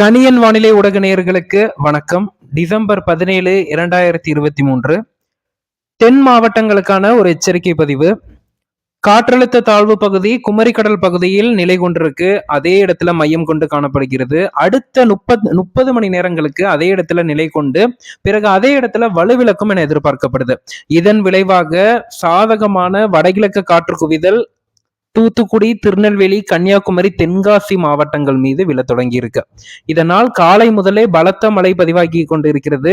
கணியன் வானிலை ஊடக நேயர்களுக்கு வணக்கம். டிசம்பர் பதினேழு இரண்டாயிரத்தி இருபத்தி மூன்று. தென் மாவட்டங்களுக்கான ஒரு எச்சரிக்கை பதிவு. காற்றழுத்த தாழ்வு பகுதி குமரிக்கடல் பகுதியில் நிலை கொண்டிருக்கு. அதே இடத்துல மையம் கொண்டு காணப்படுகிறது. அடுத்த முப்பது முப்பது மணி நேரங்களுக்கு அதே இடத்துல நிலை கொண்டு பிறகு அதே இடத்துல வலுவிளக்கும் என எதிர்பார்க்கப்படுது. இதன் விளைவாக சாதகமான வடகிழக்கு காற்று குவிதல் தூத்துக்குடி திருநெல்வேலி கன்னியாகுமரி தென்காசி மாவட்டங்கள் மீது விழ தொடங்கி இருக்கு இதனால் காலை முதலே பலத்த மழை பதிவாகி கொண்டிருக்கிறது.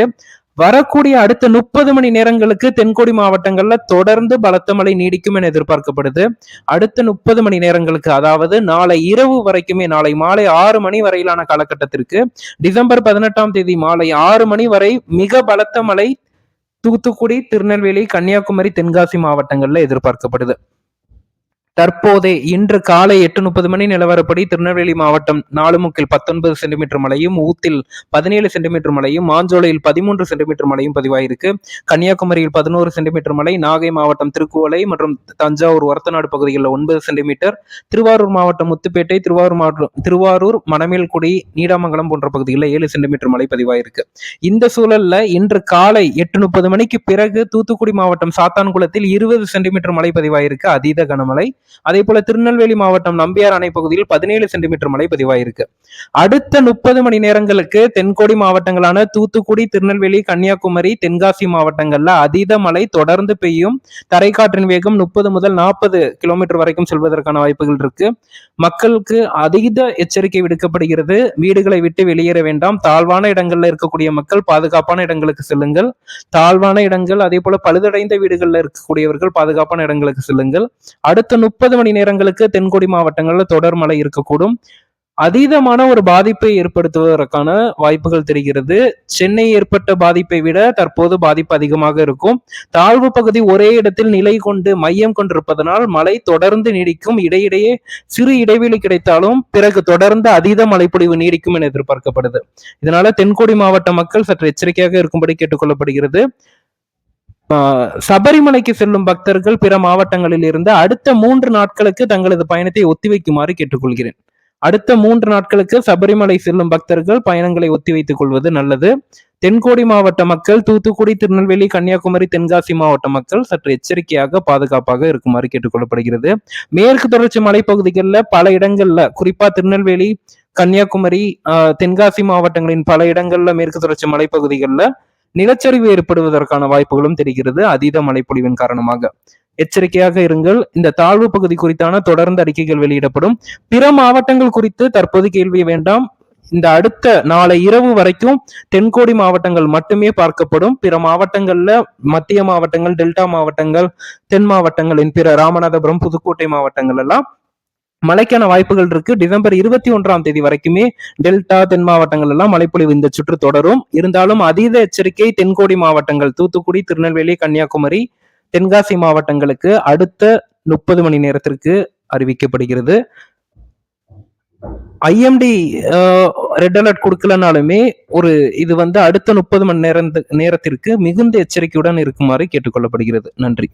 வரக்கூடிய அடுத்த முப்பது மணி நேரங்களுக்கு தென்கோடி மாவட்டங்கள்ல தொடர்ந்து பலத்த மழை நீடிக்கும் என எதிர்பார்க்கப்படுது. அடுத்த முப்பது மணி நேரங்களுக்கு அதாவது நாளை இரவு வரைக்குமே நாளை மாலை ஆறு மணி வரையிலான காலகட்டத்திற்கு டிசம்பர் பதினெட்டாம் தேதி மாலை ஆறு மணி வரை மிக பலத்த மழை தூத்துக்குடி திருநெல்வேலி கன்னியாகுமரி தென்காசி மாவட்டங்கள்ல எதிர்பார்க்கப்படுது. தற்போதே இன்று காலை எட்டு முப்பது மணி நிலவரப்படி திருநெல்வேலி மாவட்டம் நாலுமுக்கில் பத்தொன்பது சென்டிமீட்டர் மழையும் ஊத்தில் பதினேழு சென்டிமீட்டர் மழையும் மாஞ்சோலையில் பதிமூன்று சென்டிமீட்டர் மழையும் பதிவாயிருக்கு. கன்னியாகுமரியில் பதினோரு சென்டிமீட்டர் மழை நாகை மாவட்டம் திருக்குவளை மற்றும் தஞ்சாவூர் ஒரத்தநாடு பகுதிகளில் ஒன்பது சென்டிமீட்டர் திருவாரூர் மாவட்டம் முத்துப்பேட்டை திருவாரூர் மாவட்டம் திருவாரூர் மணமேல்குடி நீடாமங்கலம் போன்ற பகுதிகளில் ஏழு சென்டிமீட்டர் மழை பதிவாயிருக்கு. இந்த சூழல்ல இன்று காலை எட்டு முப்பது மணிக்கு பிறகு தூத்துக்குடி மாவட்டம் சாத்தான்குளத்தில் இருபது சென்டிமீட்டர் மழை பதிவாயிருக்கு. அதீத கனமழை. அதே போல திருநெல்வேலி மாவட்டம் நம்பியார் அணை பகுதியில் பதினேழு சென்டிமீட்டர் மழை பதிவாயிருக்கு. அடுத்த முப்பது மணி நேரங்களுக்கு தென்கோடி மாவட்டங்களான தூத்துக்குடி திருநெல்வேலி கன்னியாகுமரி தென்காசி மாவட்டங்கள்ல அதீத மழை தொடர்ந்து பெய்யும். தரைக்காற்றின் வேகம் முப்பது முதல் நாற்பது கிலோமீட்டர் வரைக்கும் செல்வதற்கான வாய்ப்புகள் இருக்கு. மக்களுக்கு அதீத எச்சரிக்கை விடுக்கப்படுகிறது. வீடுகளை விட்டு வெளியேற வேண்டாம். தாழ்வான இடங்கள்ல இருக்கக்கூடிய மக்கள் பாதுகாப்பான இடங்களுக்கு செல்லுங்கள். தாழ்வான இடங்கள் அதே போல பழுதடைந்த வீடுகள்ல இருக்கக்கூடியவர்கள் பாதுகாப்பான இடங்களுக்கு செல்லுங்கள். அடுத்த முப்பது மணி நேரங்களுக்கு தென்கொடி மாவட்டங்களில் தொடர் மழை இருக்கக்கூடும். அதீதமான ஒரு பாதிப்பை ஏற்படுத்துவதற்கான வாய்ப்புகள் தெரிகிறது. சென்னை ஏற்பட்ட பாதிப்பை விட தற்போது பாதிப்பு அதிகமாக இருக்கும். தாழ்வு பகுதி ஒரே இடத்தில் நிலை கொண்டு மையம் கொண்டிருப்பதனால் மழை தொடர்ந்து நீடிக்கும். இடையிடையே சிறு இடைவெளி கிடைத்தாலும் பிறகு தொடர்ந்து அதீத மழைப்பொழிவு நீடிக்கும் என எதிர்பார்க்கப்படுது. இதனால தென்கோடி மாவட்ட மக்கள் சற்று எச்சரிக்கையாக இருக்கும்படி கேட்டுக்கொள்ளப்படுகிறது. சபரிமலைக்கு செல்லும் பக்தர்கள் பிற மாவட்டங்களில் இருந்து அடுத்த மூன்று நாட்களுக்கு தங்களது பயணத்தை ஒத்திவைக்குமாறு கேட்டுக்கொள்கிறேன். அடுத்த மூன்று நாட்களுக்கு சபரிமலை செல்லும் பக்தர்கள் பயணங்களை ஒத்திவைத்துக் கொள்வது நல்லது. தென்கோடி மாவட்ட மக்கள் தூத்துக்குடி திருநெல்வேலி கன்னியாகுமரி தென்காசி மாவட்ட மக்கள் சற்று எச்சரிக்கையாக பாதுகாப்பாக இருக்குமாறு கேட்டுக்கொள்ளப்படுகிறது. மேற்கு தொடர்ச்சி மலைப்பகுதிகளில் பல இடங்கள்ல குறிப்பா திருநெல்வேலி கன்னியாகுமரி தென்காசி மாவட்டங்களின் பல இடங்கள்ல மேற்கு தொடர்ச்சி மலைப்பகுதிகளில் நிலச்சரிவு ஏற்படுவதற்கான வாய்ப்புகளும் தெரிகிறது. அதீத மழைப்பொழிவின் காரணமாக. எச்சரிக்கையாக இருங்கள். இந்த தாழ்வு பகுதி குறித்தான தொடர்ந்து அறிக்கைகள் வெளியிடப்படும். பிற மாவட்டங்கள் குறித்து தற்போது கேள்வி வேண்டாம். இந்த அடுத்த நாளை இரவு வரைக்கும் தென்கோடி மாவட்டங்கள் மட்டுமே பார்க்கப்படும். பிற மாவட்டங்கள்ல மத்திய மாவட்டங்கள் டெல்டா மாவட்டங்கள் தென் மாவட்டங்களின் பிற ராமநாதபுரம் புதுக்கோட்டை மாவட்டங்கள் எல்லாம் மழைக்கான வாய்ப்புகள் இருக்கு. டிசம்பர் இருபத்தி ஒன்றாம் தேதி வரைக்குமே டெல்டா தென் மாவட்டங்கள் எல்லாம் மழைப்பொழிவு இந்த சுற்று தொடரும். இருந்தாலும் அதீத எச்சரிக்கை தென்கோடி மாவட்டங்கள் தூத்துக்குடி திருநெல்வேலி கன்னியாகுமரி தென்காசி மாவட்டங்களுக்கு அடுத்த முப்பது மணி நேரத்திற்கு அறிவிக்கப்படுகிறது. ஐஎம்டி ரெட் அலர்ட் கொடுக்கலனாலுமே ஒரு இது வந்து அடுத்த முப்பது மணி நேரம் நேரத்திற்கு மிகுந்த எச்சரிக்கையுடன் இருக்குமாறு கேட்டுக்கொள்ளப்படுகிறது. நன்றி.